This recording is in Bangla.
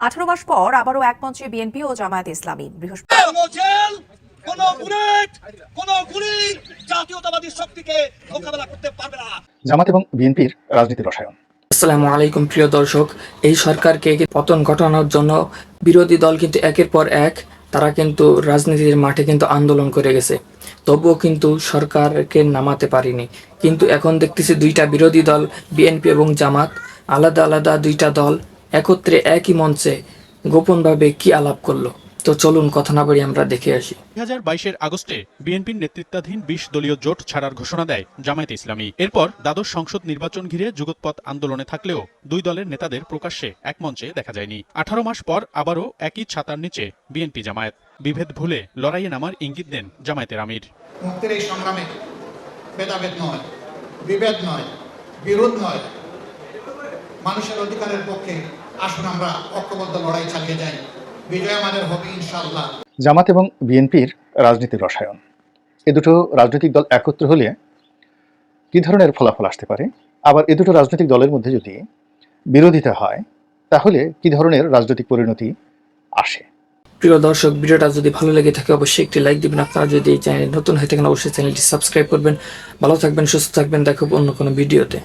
আঠারো মাস পর আবারও এক মঞ্চে বিএনপি ও জামায়াত ইসলামী। বৃহস্পতি কোন জেল কোন বুলেট কোন গুলি জাতীয়তাবাদী শক্তিকে মোকাবেলা করতে পারবে না। জামাত এবং বিএনপির রাজনীতির রসায়ন। আসসালামু আলাইকুম প্রিয় দর্শক। এই সরকারকে পতন ঘটানোর জন্য বিরোধী দল কিন্তু একের পর এক তারা কিন্তু রাজনীতির মাঠে কিন্তু আন্দোলন করে গেছে। তবুও কিন্তু সরকারকে নামাতে পারিনি। কিন্তু এখন দেখতেছি দুইটা বিরোধী দল বিএনপি এবং জামাত আলাদা আলাদা দুইটা দল একত্রে একই মঞ্চে গোপনভাবে কি আলাপ করল? তো চলুন কথা না বলি আমরা দেখে আসি। দুই হাজার বাইশের আগস্টে বিএনপির নেতৃত্বাধীন বিশ দলীয় জোট ছাড়ার ঘোষণা দেয় জামায়াত ইসলামী। এরপর দ্বাদশ সংসদ নির্বাচন ঘিরে যুগৎপথ আন্দোলনে থাকলেও দুই দলের নেতাদের প্রকাশ্যে এক মঞ্চে দেখা যায়নি। আঠারো মাস পর আবারও একই ছাতার নিচে বিএনপি জামায়াত। বিভেদ ভুলে লড়াইয়ে নামার ইঙ্গিত দেন জামায়াতের আমির। মুক্তির এই সংগ্রামে ভেদাভেদ নয় বিভেদ নয় বিরোধ নয় মানুষের অধিকারের পক্ষে আসুন আমরা ঐক্যবদ্ধ লড়াই চালিয়ে যাই। বিজয় আমাদের হবে ইনশাআল্লাহ। জামাত এবং বিএনপির রাজনীতির রসায়ন। এ দুটো রাজনৈতিক দল একত্র হলে কী ধরনের ফলাফল আসতে পারে? আবার এ দুটো রাজনৈতিক দলের মধ্যে যদি বিরোধিতা হয় তাহলে কি ধরনের রাজনৈতিক পরিণতি আসে? প্রিয় দর্শক ভিডিওটা যদি ভালো লেগে থাকে অবশ্যই একটি লাইক দিবেন। আপনারা যদি এই চ্যানেল নতুন হয়ে থাকেন অবশ্যই চ্যানেলটি সাবস্ক্রাইব করবেন। ভালো থাকবেন সুস্থ থাকবেন। দেখো অন্য কোনো ভিডিওতে।